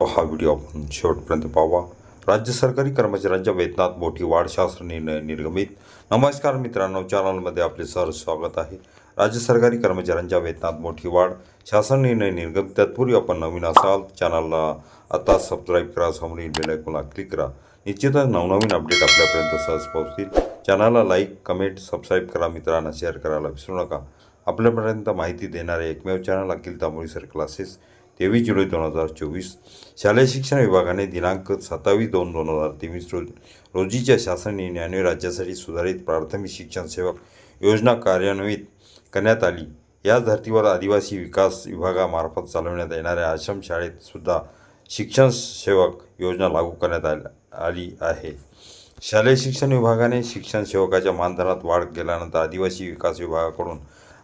हा व्हिडिओ आपण शेवटपर्यंत पाहावा. राज्य सरकारी कर्मचाऱ्यांच्या वेतनात मोठी वाढ शासन निर्णय निर्गमित. नमस्कार मित्रांनो चॅनलमध्ये आपले सर स्वागत आहे. राज्य सरकारी कर्मचाऱ्यांच्या वेतनात मोठी वाढ शासन निर्णय निर्गमित. तत्पूर्वी आपण नवीन असाल चॅनलला आता सबस्क्राईब करा समोरील बेल क्लिक करा. निश्चितच नवनवीन अपडेट आपल्यापर्यंत सहज पोहोचतील. चॅनलला लाईक कमेंट सबस्क्राईब करा मित्रांना शेअर करायला विसरू नका. आपल्यापर्यंत माहिती देणारे एकमेव channel Akhil Tamoli sir classes तेवीस जुलै दोन हजार चोवीस शालेय शिक्षण विभागाने दिनांक सत्तावीस दोन दोन हजार तेवीस रोज रोजीच्या शासन निर्णयाने राज्यासाठी सुधारित प्राथमिक शिक्षण सेवक योजना कार्यान्वित करण्यात आली. याच धर्तीवर आदिवासी विकास विभागामार्फत चालवण्यात येणाऱ्या आश्रम शाळेत सुद्धा शिक्षण सेवक योजना लागू करण्यात आल- आली आहे. शालेय शिक्षण विभागाने शिक्षण सेवकाच्या मानधनात वाढ केल्यानंतर आदिवासी विकास विभागाकडून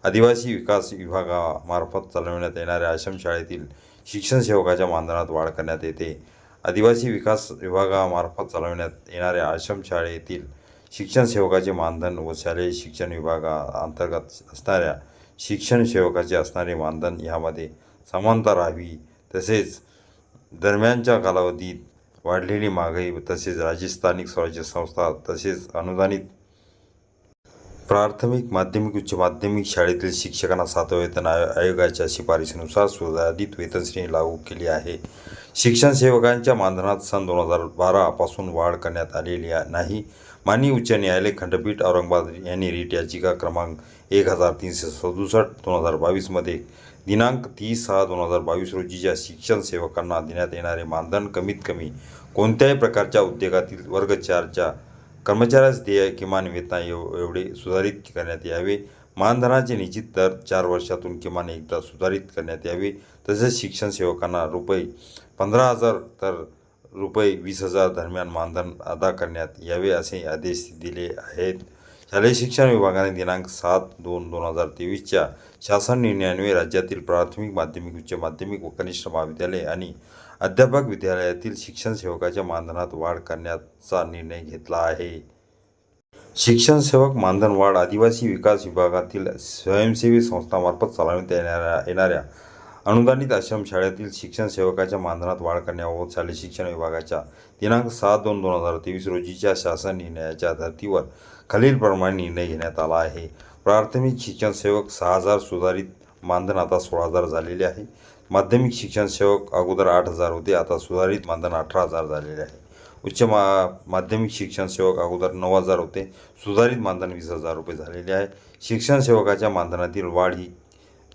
आदिवासी विकास विभागामार्फत चालवण्यात येणाऱ्या आश्रम शाळेतील शिक्षण सेवकाच्या मानधनात वाढ करण्यात येते. आदिवासी विकास विभागामार्फत चालवण्यात येणाऱ्या आश्रम शाळेतील शिक्षण सेवकाचे मानधन व शालेय शिक्षण विभागाअंतर्गत असणाऱ्या शिक्षण सेवकाचे असणारे मानधन यामध्ये समानता राहावी. तसेच दरम्यानच्या कालावधीत वाढलेली महागाई तसेच राज्य स्थानिक स्वराज्य संस्था तसेच अनुदानित प्राथमिक माध्यमिक उच्च माध्यमिक शाळेतील शिक्षकांना सातव्या वेतन आयोगाच्या शिफारशीनुसार सुधारित वेतनश्रेणी लागू केली आहे. शिक्षण सेवकांच्या मानधनात सन दोन हजार बारापासून वाढ करण्यात आलेली नाही. माननीय उच्च न्यायालय खंडपीठ औरंगाबाद यांनी रीट याचिका क्रमांक एक हजार तीनशे सदुसष्ट दोन हजार बावीसमध्ये दिनांक तीस सहा दोन हजार बावीस रोजीच्या शिक्षण सेवकांना देण्यात येणारे मानधन कमीत कमी कोणत्याही प्रकारच्या उद्योगातील वर्ग चारच्या कर्मचाऱ्यास देय किमान वेतन एव एवढे सुधारित करण्यात यावे. मानधनाचे निश्चित दर चार वर्षातून किमान एकदा सुधारित करण्यात यावे. तसेच शिक्षण सेवकांना रुपये पंधरा हजार तर रुपये वीस हजार दरम्यान मानधन अदा करण्यात यावे असे आदेश दिले आहेत. शालेय शिक्षण विभागाने दिनांक सात दोन दोन हजार तेवीसच्या शासन निर्णयान्वये राज्यातील प्राथमिक माध्यमिक उच्च माध्यमिक व कनिष्ठ महाविद्यालय आणि अध्यापक विद्यालयातील शिक्षण सेवकाच्या मानधनात वाढ करण्याचा निर्णय घेतला आहे. शिक्षण सेवक मानधन वाढ आदिवासी विकास विभागातील स्वयंसेवी संस्थामार्फत चालवण्यात येणाऱ्या येणाऱ्या अनुदानित आश्रम शाळेतील शिक्षण सेवकाच्या मानधनात वाढ करण्याबाबत शालेय शिक्षण विभागाच्या दिनांक सात दोन दोन हजार तेवीस रोजीच्या शासन निर्णयाच्या धर्तीवर खालीलप्रमाणे निर्णय घेण्यात आला आहे. प्राथमिक शिक्षण सेवक सहा हजार सुधारित मानधन आता सोळा हजार झालेले आहे. माध्यमिक शिक्षण सेवक अगोदर आठ हजार होते आता सुधारित मानधन अठरा हजार झालेले आहे. उच्च मा माध्यमिक शिक्षण सेवक अगोदर नऊ हजार होते सुधारित मानधन वीस हजार रुपये झालेले आहे. शिक्षण सेवकाच्या मानधनातील वाढ ही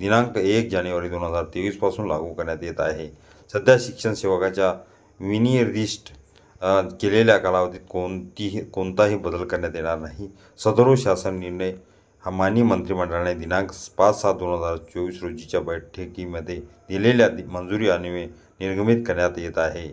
दिनांक एक जानेवारी दोन हजार तेवीसपासून लागू करण्यात येत आहे. सध्या शिक्षण सेवकाच्या विनिर्दिष्ट केलेल्या कालावधीत कोणतीही कोणताही बदल करण्यात येणार नाही. सदरो शासन निर्णय हा माननीय मंत्रिमंडळाने दिनांक पाच सात दोन हजार चोवीस रोजीच्या बैठकीमध्ये दिलेल्या मंजुरी अन्वये निर्गमित करण्यात येत आहे.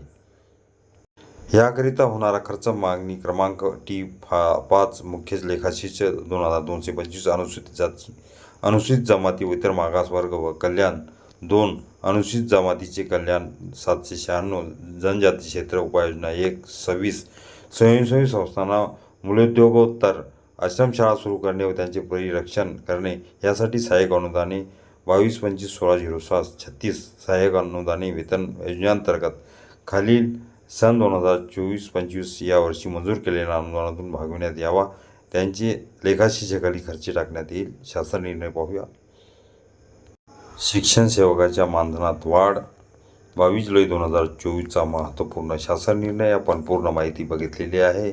याकरिता होणारा खर्च मागणी क्रमांक टी फा पाच मुख्य लेखाशीर्ष दोन हजार दोनशे पंचवीस अनुसूचित जाती अनुसूचित जमाती व इतर मागास वर्ग व कल्याण दोन अनुसूचित जमातीचे कल्याण सातशे शहाण्णव जनजाती क्षेत्र उपाययोजना एक सव्वीस स्वयंसेवी संस्थांना मूलोद्योगोत्तर आश्रमशाळा सुरू करणे व त्यांचे परिरक्षण करणे यासाठी सहाय्यक अनुदाने बावीस पंचवीस सोळा झिरो सात छत्तीस सहाय्यक अनुदाने वेतन योजनेअंतर्गत खालील सन दोन हजार चोवीस पंचवीस या वर्षी मंजूर केलेल्या अनुदानातून भागविण्यात यावा. त्यांचे लेखाशीर्षाखाली खर्ची टाकण्यात येईल. शासन निर्णय पाहूया. शिक्षण सेवकाच्या मानधनात वाढ. बावीस जुलै दोन हजार चोवीसचा महत्त्वपूर्ण शासन निर्णय. आपण पूर्ण माहिती बघितलेली आहे.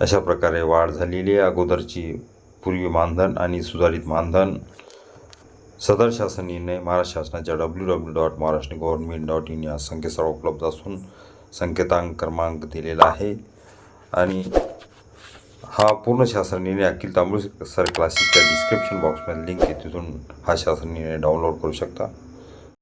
अशा प्रकारे वाढ झालेली आहे. अगोदरची पूर्वी मानधन आणि सुधारित मानधन. सदर शासन निर्णय महाराष्ट्र शासनाच्या W W dot Maharashtra government dot in या संकेतस्थळावर उपलब्ध असून संकेतांक क्रमांक दिलेला आहे. आणि हा पूर्ण शासन निर्णय अखिल तांबूळ सर क्लासेसच्या डिस्क्रिप्शन बॉक्समध्ये लिंक आहे तिथून हा शासन निर्णय डाउनलोड करू शकता.